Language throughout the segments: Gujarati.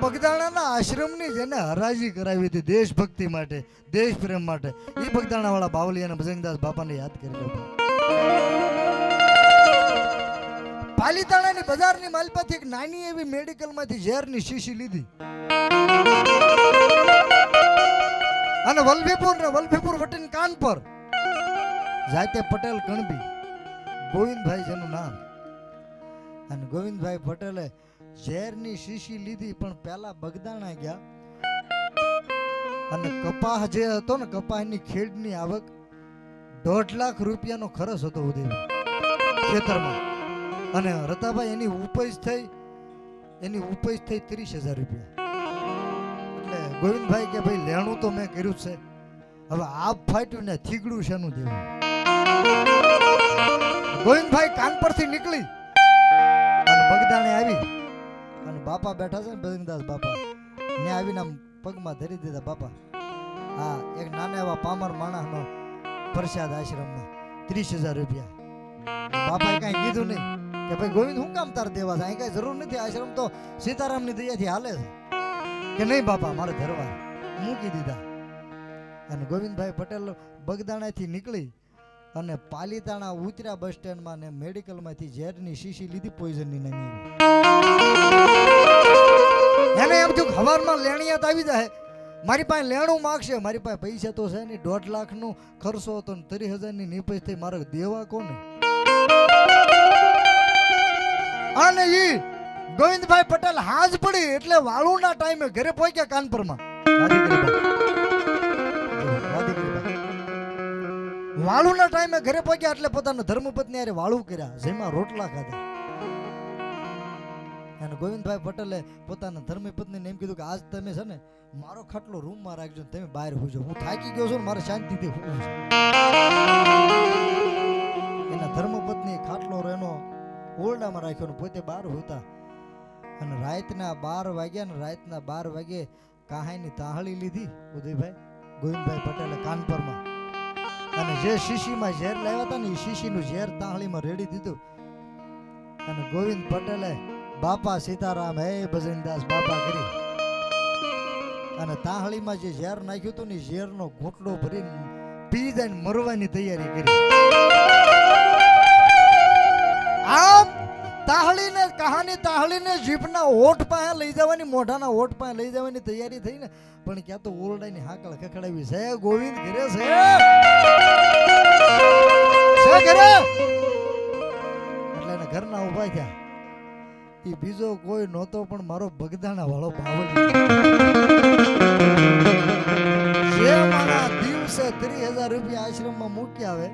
બગદાણાના આશ્રમની જેને હરાજી કરાવી હતી દેશભક્તિ માટે દેશ માટે. એ બગદાણાવાળા બાવલી અને ભજનદાસ બાપાને યાદ કરી લો પાલીતાણાની બજારની માલપાથી એક નાની એવી મેડિકલમાંથી ઝેરની શીશી લીધી. અને વલભીપુર ને વલભીપુર વટીન કાન પર જાતે પટેલ કણબી ગોવિંદભાઈ જેનું નામ. અને ગોવિંદભાઈ પટેલે ઝેરની શીશી લીધી, પણ પહેલા બગદાણા ગયા. અને કપાહ જે હતો ને, કપાહની ખેડની આવક દોઢ લાખ રૂપિયાનો ખર્ચ હતો ઉદય. ખેતરમાં. અને રતાભાઈ એની ઉપજ થઈ, એની ઉપજ થઈ ત્રીસ હજાર રૂપિયા. એટલે ગોવિંદભાઈ કે ભાઈ, લેણું તો મેં કર્યું છે. હવે આપ ફાટ્યું ને થીગડું શેનું દેવું? ગોવિંદભાઈ કાન પરથી નીકળી અને બગદાણે આવી. અને બાપા બેઠા છે ને ભજનદાસ બાપા, ને આવીને આમ પગમાં ધરી દીધા બાપા. હા, એક નાના એવા પામર માણસનો પ્રસાદ આશ્રમમાં ત્રીસ હજાર રૂપિયા. બાપાએ કાંઈ કીધું નહીં કે ભાઈ ગોવિંદ, હું કામ તાર દેવા છે? અહીં કાંઈ જરૂર નથી, આશ્રમ તો સીતારામની દયાથી હાલે છે. કે નહીં બાપા, મારે ધરવા મૂકી દીધા. અને ગોવિંદભાઈ પટેલ બગદાણાથી નીકળી અને પાલીતાણા ઉતર્યા બસ સ્ટેન્ડમાં ને મેડિકલમાંથી ઝેરની શીશી લીધી પોઈઝનની નાની એને એમ થયું હવારમાં લેણિયાત આવી જાય. મારી પાસે લેણું માગશે મારી પાસે પૈસા તો છે નહીં, દોઢ લાખનું ખર્ચો હતો ને ત્રીસ હજારની નિપજ થઈ, મારે દેવા કોને? અને ઈ ગોવિંદભાઈ પટેલ હાજ પડી એટલે વાળુના ટાઈમે ઘરે પહોંચ્યા કાનપુરમાં. વાળુના ટાઈમે ઘરે પહોંચ્યા એટલે પોતાના ધર્મપત્ની હારે વાળું કર્યા. જેમાં રોટલા ખાધા. અને ગોવિંદભાઈ પટેલે પોતાના ધર્મપત્નીને એમ કીધું કે આજ તમે છે ને મારો ખાટલો રૂમમાં રાખજો તમે બહાર હોજો. હું થાકી ગયો છું મારે શાંતિથી હોવું છે. એના ધર્મપત્ની ખાટલો રહેનો ઓરડામાં રાખ્યો ને પોતે બહાર હોતા. અને રાતના બાર વાગ્યા ને રાતના બાર વાગે કાહાઈની તાહળી લીધી ઉદયભાઈ. ગોવિંદભાઈ પટેલે કાનપુરમાં. અને જે શીશીમાં ઝેર લાવ્યા હતા ને એ શીશીનું ઝેર તાહળીમાં રેડી દીધું. અને ગોવિંદ પટેલે બાપા સીતારામ, હે ભજનદાસ બાપા કરી. અને તાહળીમાં જે ઝેર નાખ્યું હતું ને ઝેરનો ઘૂંટડો ભરીને પી જાય મરવાની તૈયારી કરી. આમ તાહળીને કહાની, તાહળીને જીભના હોઠ પાસે લઈ જવાની, મોઢાના હોઠ પાસે લઈ જવાની તૈયારી થઈ ને પણ ક્યાં તો ઓરડાની હાકળ ખખડાવી. છે ગોવિંદ ઘરે છે. ઘરે? એટલે ઘરના ઊભા થયા. એ બીજો કોઈ નહોતો પણ મારો બગદાણા વાળો બાવલી. જે મારા દિવસે ત્રીસ હજાર રૂપિયા આશ્રમમાં મૂકી આવે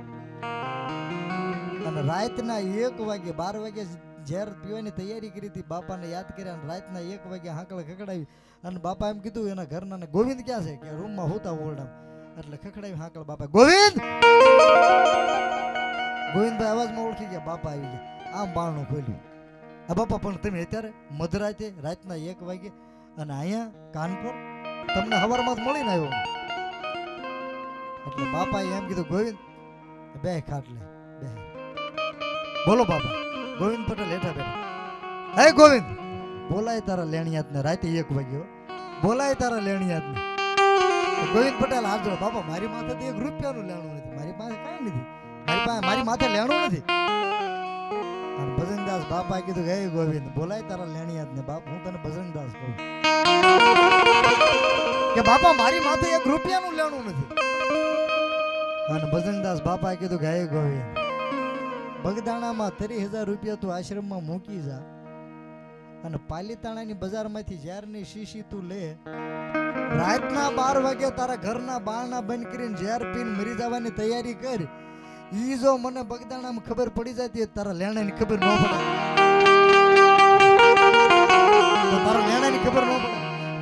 અને રાતના એક વાગે, બાર વાગે ઝેર પીવાની તૈયારી કરી હતી, બાપાને યાદ કર્યા અને રાતના એક વાગે હાંકળ ખખડાવી અને બાપા એમ કીધું, એના ઘરના ગોવિંદ ક્યાં છે? કે રૂમમાં હોતા ઓરડા એટલે ખખડાવી હાંકળ બાપા ગોવિંદ! ગોવિંદભાઈ અવાજમાં ઓળખી ગયા, બાપા આવી ગયા. આમ બારણું ખોલ્યું. આ બાપા, પણ તમે અત્યારે મધરાતે રાતના એક વાગે અને અહીંયા કાનપુર તમને હવારમાં જ મળીને આવ્યો એટલે બાપાએ એમ કીધું, ગોવિંદ, બે ખાટલે, બે. બોલો બાપા. ગોવિંદ પટેલ હેઠા બેઠા. હે ગોવિંદ, બોલાય તારા લેણિયાત ને રાતે એક વાગ્યો. બોલાય તારા લેણિયાત ને ગોવિંદ પટેલ હાજર બાપા, મારી માથે એક રૂપિયાનું લેણું નથી. મારી પાસે કાંઈ નથી. મારી પાસે, મારી માથે લેણું નથી. અને ભજનદાસ બાપા કીધું હે ગોવિંદ, બોલાય તારા લેણિયાત ને બાપ, હું તને ભજનદાસ કહું. કે, બાપા, મારી માથે એક રૂપિયાનું લેણું નથી. અને ભજનદાસ બાપાએ કીધું હે ગોવિંદ બગદાણામાં ત્રીસ હજાર રૂપિયા તું આશ્રમમાં મૂકી જા. અને પાલીતાણાની બજારમાંથી ઝેરની શીશી તું લે. રાતના બાર વાગે તારા ઘરના બારણા બંધ કરીને ઝેર પીને મરી જવાની તૈયારી કર. ઈ જો મને બગદાણામાં ખબર પડી જતી તારા લેણાની ખબર ન પડે. તારા લેણાની ખબર ન પડે.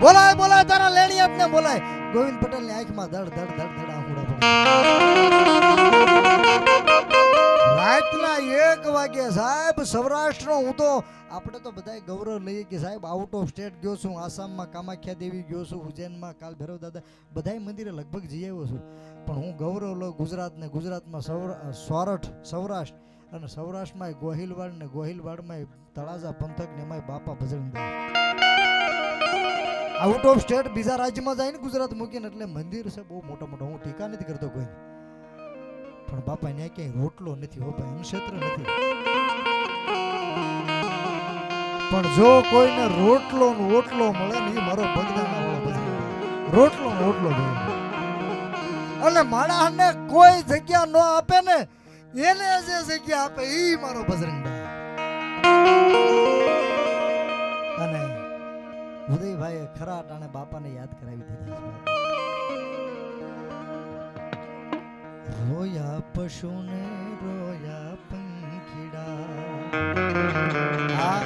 બોલાય બોલાય, તારા લેણી આપને બોલાય. ગોવિંદ પટેલની આંખમાં ધડ ધડ ધડ ધડ આંખુડા પડે રાતના એક વાગે સાહેબ સૌરાષ્ટ્રનો હું તો આપણે તો બધાય ગૌરવ લઈએ કે સાહેબ આઉટ ઓફ સ્ટેટ ગયો છું, આસામમાં કામાખ્યા દેવી ગયો છું, ઉજ્જૈનમાં કાલ ભૈરવ દાદા, બધાય મંદિરે લગભગ જઈ આવ્યો છું. પણ હું ગૌરવ લઉં ગુજરાતને, ગુજરાતમાં સૌરા સોરઠ સૌરાષ્ટ્ર અને સૌરાષ્ટ્રમાં ગોહિલવાડ ને ગોહિલવાડમાં તળાજા પંથક ને એમાંય બાપા ભજન આઉટ ઓફ સ્ટેટ બીજા રાજ્યમાં જાય ને ગુજરાત મૂકીને એટલે મંદિર છે બહુ મોટા મોટા હું ટીકા નથી કરતો કોઈ પણ બાપા ને ક્યાંય રોટલો નથી હો ભાઈ ક્ષેત્ર નથી. પણ જો કોઈને રોટલો ઓટલો મળે ને મારો રોટલો ઓટલો અને માણસને કોઈ જગ્યા ન આપે ને, એને જે જગ્યા આપે એ મારો બજરંગ અને ઉદયભાઈએ ખરા ટાણે બાપાને યાદ કરાવી દીધા રોયા પશુને રોયા પંખીડા. આ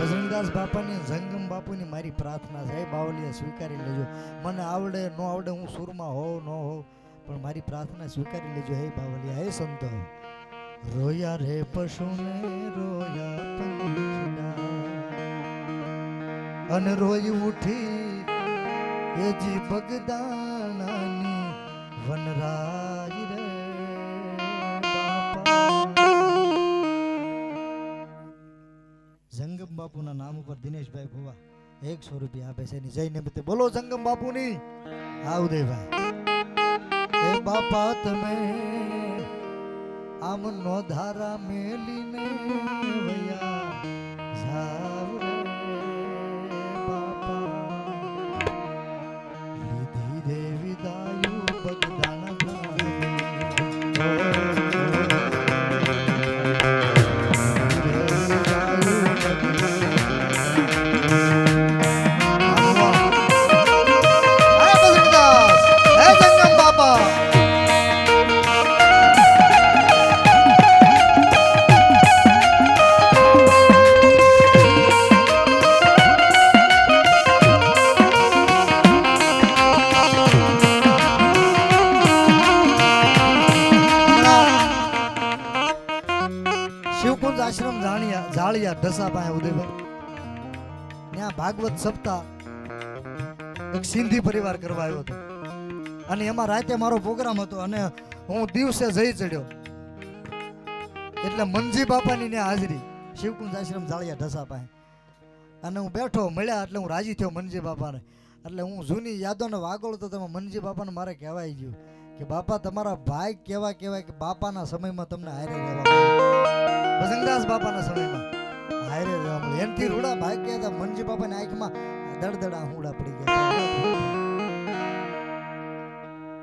બજરંગદાસ બાપાની, જંગમ બાપુની મારી પ્રાર્થના છે. હે બાવલીએ સ્વીકારી લેજો. મને આવડે, ન આવડે, હું સુરમાં હો ન હો પણ મારી પ્રાર્થના સ્વીકારી લેજો. હે બાવલિયા હે સંતો. રોયા રે પશુને રોયા પંખીડા. અન રોઈ ઉઠી એજી બગદાણાની વનરાજ બાપુના નામ ઉપર દિનેશભાઈ ભુવા એકસો રૂપિયા આપે છે. એની જય નિમિત્તે બોલો જંગમ બાપુની હા ઉદયભાઈ એ બાપા તમે આમ નો ધારા મેલીને વયા જાવ જાણિયા ઢસા પાસે ઉદયભાઈ ત્યાં ભાગવત સપ્તાહ એક સિંધી પરિવાર કરવા આવ્યો હતો. અને એમાં રાતે મારો પ્રોગ્રામ હતો અને હું દિવસે જઈ ચડ્યો. એટલે મનજી બાપાની ને હાજરી, શિવકુંજ આશ્રમ જાળિયા ઢસા પાસે અને હું બેઠો, મળ્યા એટલે હું રાજી થયો મનજી બાપાને. એટલે હું જૂની યાદોને વાગોળ તો તમે મનજી બાપાને મારે કહેવાય ગયું કે, બાપા, તમારા ભાઈ કેવા કહેવાય કે બાપાના સમયમાં તમને હારે રહેવા. ભજનદાસ બાપાના સમયમાં. હારે રહેવા એનથી રૂડા ભાઈ કહેતા મનજી બાપાની આંખમાં દડદડા હુંડા પડી ગયા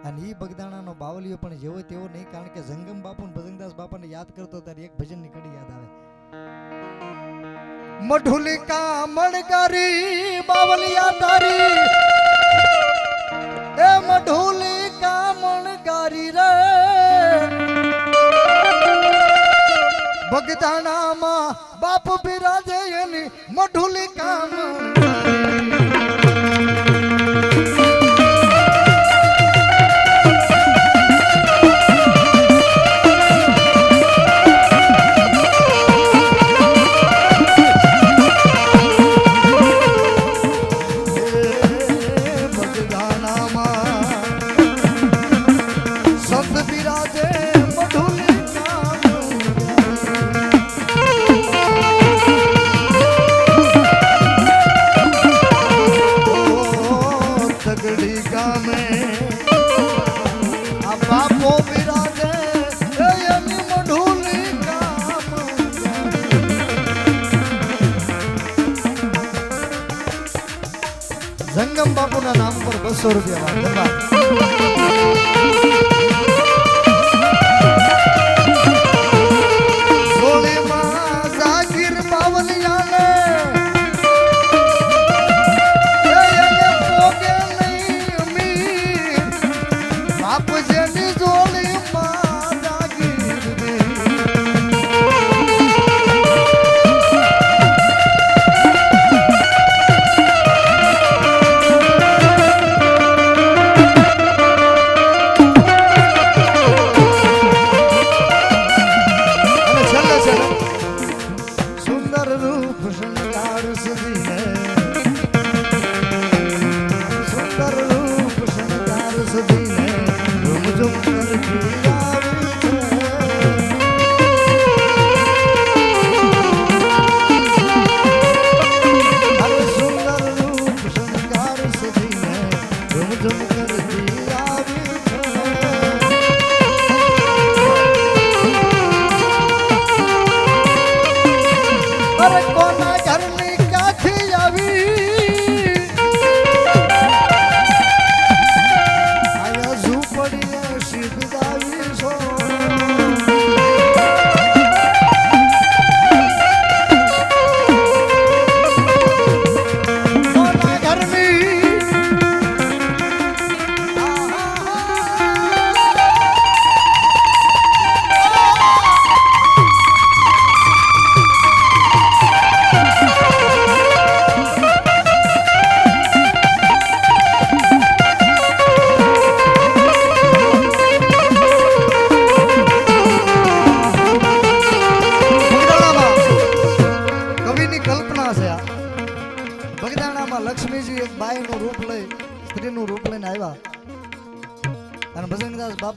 અને ઈ બગદાણાનો બાવલીઓ પણ જેવો તેવો નહીં, કારણ કે જંગમ બાપુ ને ભજનદાસ બાપાને યાદ કરતો ત્યારે એક ભજનની કડી યાદ આવે. મઢુલિકા મણગારી બાવલિયા તારી. એ મઢુલિકા મણગારી રે. બગદાણામાં બાપ બિરાજે એની મઢુલી મણગારી જંગમ બાપુના નામ પર બસો રૂપિયા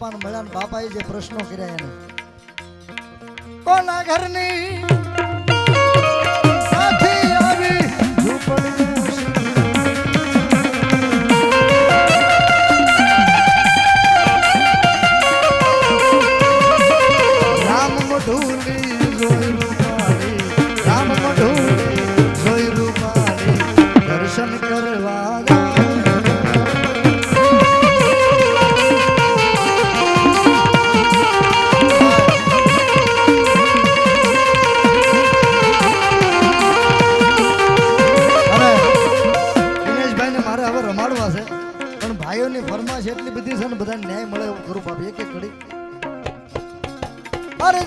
બાપાને મળ્યા બાપાએ જે પ્રશ્નો કર્યા એને. કોના ઘરની પણ ભાઈઓની ફરમાશ એટલી બધી છે ને બધા ન્યાય મળે એવું કરું બાપ, એક એક ઘડી. અરે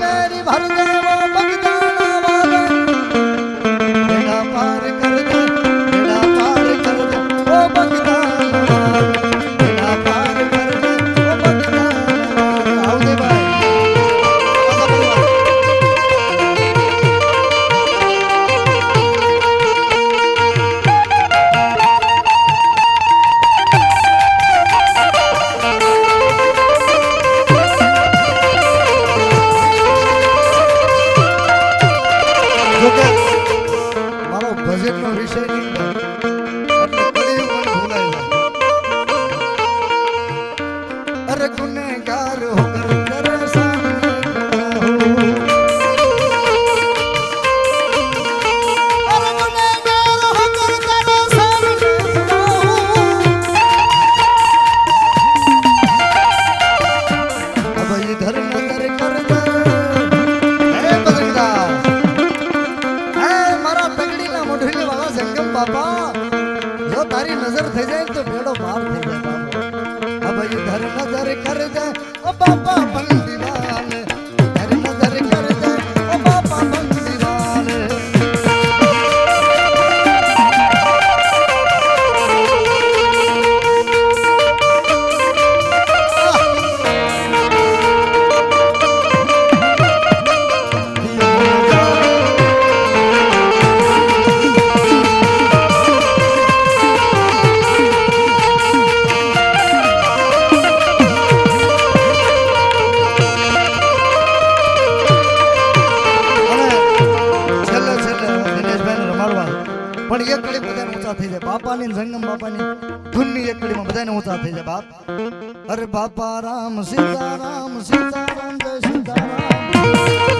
મેરી ભર દેવો દર ખર જાય બાપા બંદીવાન બાપાની સંગમ બાપાની ધૂનની એકડીમાં બધાને ઊંચા થઈ જાય બાપ. અરે બાપા રામ સીતારામ સીતારામ, જય સીતારામ.